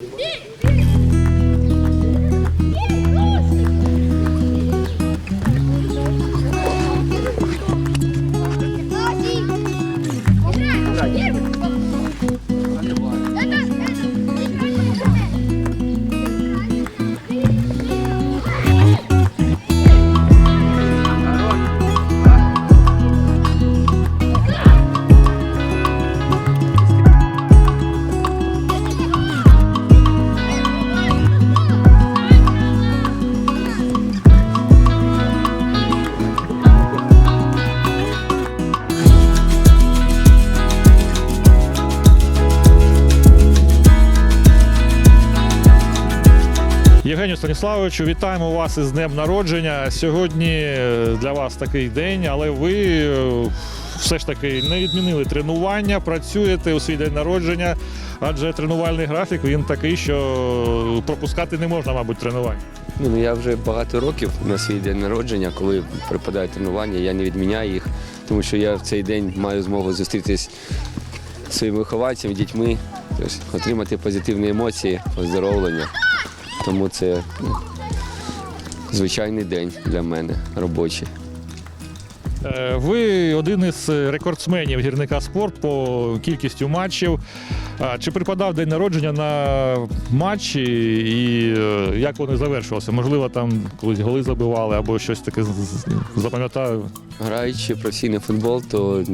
一。Станіславовичу, вітаємо вас із днем народження. Сьогодні е, для вас такий день, але ви е, все ж таки не відмінили тренування, працюєте у свій день народження, адже тренувальний графік він такий, що пропускати не можна, мабуть, тренування. Ні, ну я вже багато років на свій день народження, коли припадає тренування, я не відміняю їх, тому що я в цей день маю змогу зустрітись зі своїми вихованцями, дітьми, тобто отримати позитивні емоції, оздоровлення. Тому це звичайний день для мене робочий. Е, Ви один із рекордсменів гірника спорт по кількістю матчів. Чи припадав день народження на матчі і е, як вони завершувалися? Можливо, там колись голи забивали або щось таке запам'ятаю. Граючи професійний футбол, то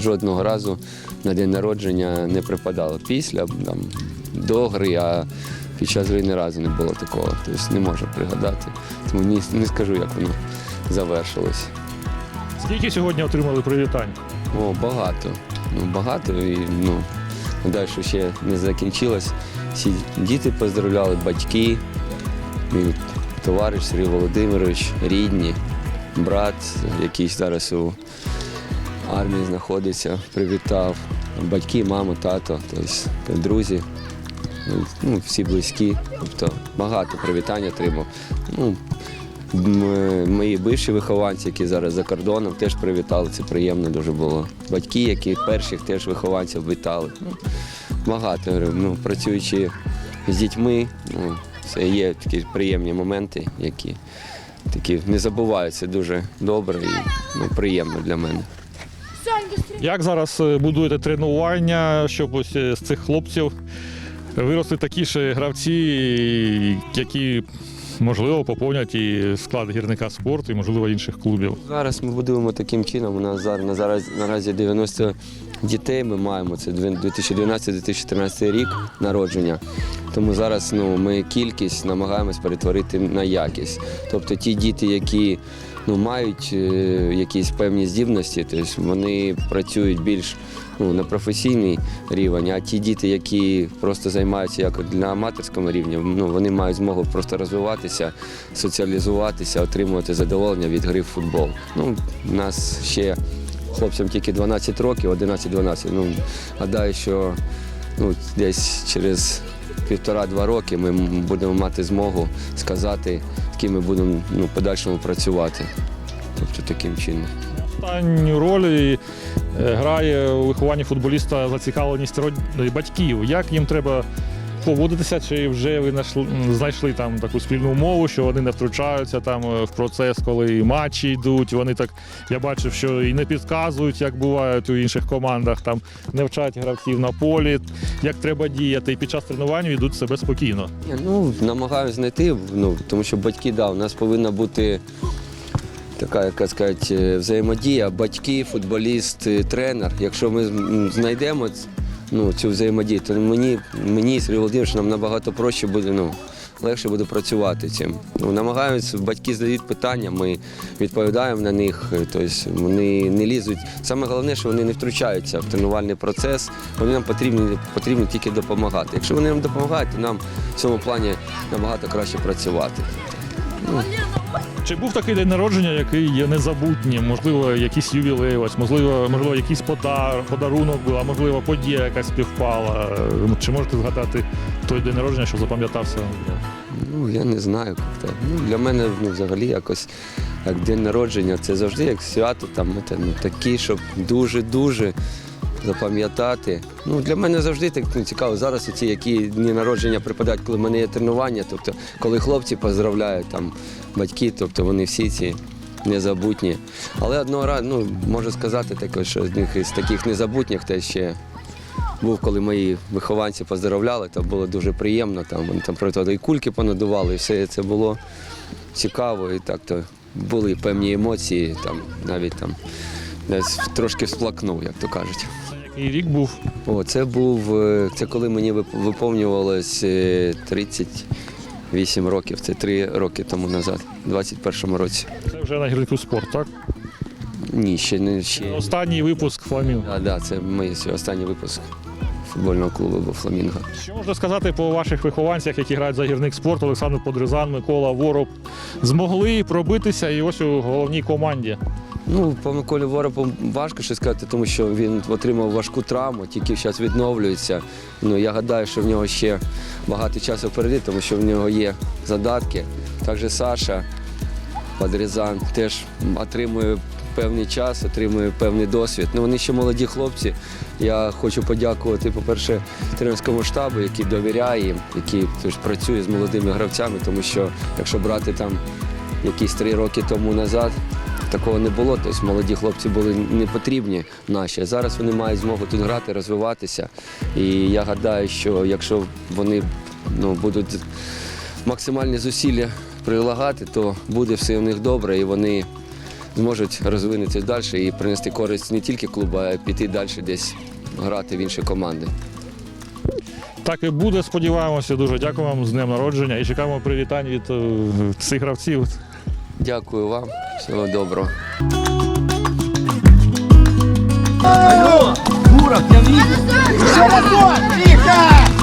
жодного разу на день народження не припадало. Після там, до гри, а під час ні разу не було такого. Тобто не можу пригадати. Тому ні, не скажу, як воно завершилось. Скільки сьогодні отримали привітань? О, багато. Ну, багато і ну, що ще не закінчилось. Всі діти поздравляли, батьки, мій товариш Сергій Володимирович, рідні, брат, який зараз у армії знаходиться, привітав. Батьки, мама, тато, тобто друзі, ну, всі близькі. Тобто багато привітань отримав. Ну, Мої бивші вихованці, які зараз за кордоном, теж привітали. Це приємно дуже було. Батьки, які перших теж вихованців вітали. Ну, багато ну, працюючи з дітьми, ну, це є такі приємні моменти, які такі не забуваються дуже добре і ну, приємно для мене. Як зараз е, будуєте тренування, щоб ось е, з цих хлопців виросли такі ж гравці, які можливо поповнять і склад гірника спорту, і можливо інших клубів? Зараз ми будуємо таким чином. У нас зараз наразі, наразі 90 дітей ми маємо. Це 2012-2013 рік народження. Тому зараз ну, ми кількість намагаємось перетворити на якість. Тобто ті діти, які ну, мають е, якісь певні здібності, тобто вони працюють більш ну, на професійний рівень, а ті діти, які просто займаються як на аматорському рівні, ну, вони мають змогу просто розвиватися, соціалізуватися, отримувати задоволення від гри в футбол. Ну, у нас ще хлопцям тільки 12 років, 11-12. Ну, гадаю, що ну, десь через півтора-два роки ми будемо мати змогу сказати, з ми будемо ну, в подальшому працювати. Тобто таким чином. Останню роль е, грає у вихованні футболіста зацікавленість батьків. Як їм треба поводитися, чи вже ви знайшли, там таку спільну мову, що вони не втручаються там е, в процес, коли матчі йдуть. Вони так, я бачив, що і не підказують, як бувають у інших командах, там не вчать гравців на полі, як треба діяти, і під час тренування йдуть себе спокійно. Ну, намагаюся знайти, ну, тому що батьки, да, у нас повинна бути така, як сказати, е, взаємодія, батьки, футболіст, е, тренер. Якщо ми знайдемо ну, цю взаємодію, то мені, мені Сергій Володимирович, нам набагато проще буде, ну, легше буде працювати цим. Ну, намагаємось, батьки задають питання, ми відповідаємо на них, тобто вони не лізуть. Саме головне, що вони не втручаються в тренувальний процес, вони нам потрібні, потрібно тільки допомагати. Якщо вони нам допомагають, то нам в цьому плані набагато краще працювати. Чи був такий день народження, який є незабутнім? Можливо, якийсь ювілей, ось, можливо, можливо, якийсь подар, подарунок був, а можливо, подія якась співпала. Е, Чи можете згадати той день народження, що запам'ятався? Ну, я не знаю, як. Ну, для мене ну, взагалі якось як день народження, це завжди як свято, там, ну, такі, щоб дуже-дуже запам'ятати. Ну, для мене завжди так ну, цікаво. Зараз ці які дні народження припадають, коли в мене є тренування, тобто коли хлопці поздравляють там батьки, тобто вони всі ці незабутні. Але одного разу, ну, можу сказати також, що з них із таких незабутніх те ще був, коли мої вихованці поздравляли, то було дуже приємно. Там вони там проти і кульки понадували, і все це було цікаво. І так то були певні емоції, там навіть там десь трошки всплакнув, як то кажуть. Який рік був? О, це був е, це коли мені вип- виповнювалось е, 38 років. Це три роки тому назад, у 21-му році. Це вже на гірнику спорт, так? Ні, ще не ще. Останній випуск Фламінго. Да, да, це мій останній випуск футбольного клубу був Фламінго. Що можна сказати по ваших вихованцях, які грають за гірник спорт, Олександр Подрезан, Микола Вороб, змогли пробитися і ось у головній команді. Ну, по Миколі Воробу важко щось сказати, тому що він отримав важку травму, тільки зараз відновлюється. Ну, я гадаю, що в нього ще багато часу впереді, тому що в нього є задатки. Також Саша Падрізан теж отримує певний час, отримує певний досвід. Ну, вони ще молоді хлопці. Я хочу подякувати, по-перше, тренерському штабу, який довіряє їм, який теж працює з молодими гравцями, тому що якщо брати там якісь три роки тому назад, такого не було. Тобто молоді хлопці були не потрібні наші. Зараз вони мають змогу тут грати, розвиватися. І я гадаю, що якщо вони ну, будуть максимальні зусилля прилагати, то буде все у них добре і вони зможуть розвинутися далі і принести користь не тільки клубу, а й піти далі десь грати в інші команди. Так і буде, сподіваємося. Дуже дякую вам з днем народження і чекаємо привітань від е, цих гравців. Дякую вам, всього доброго. Все! Тихо!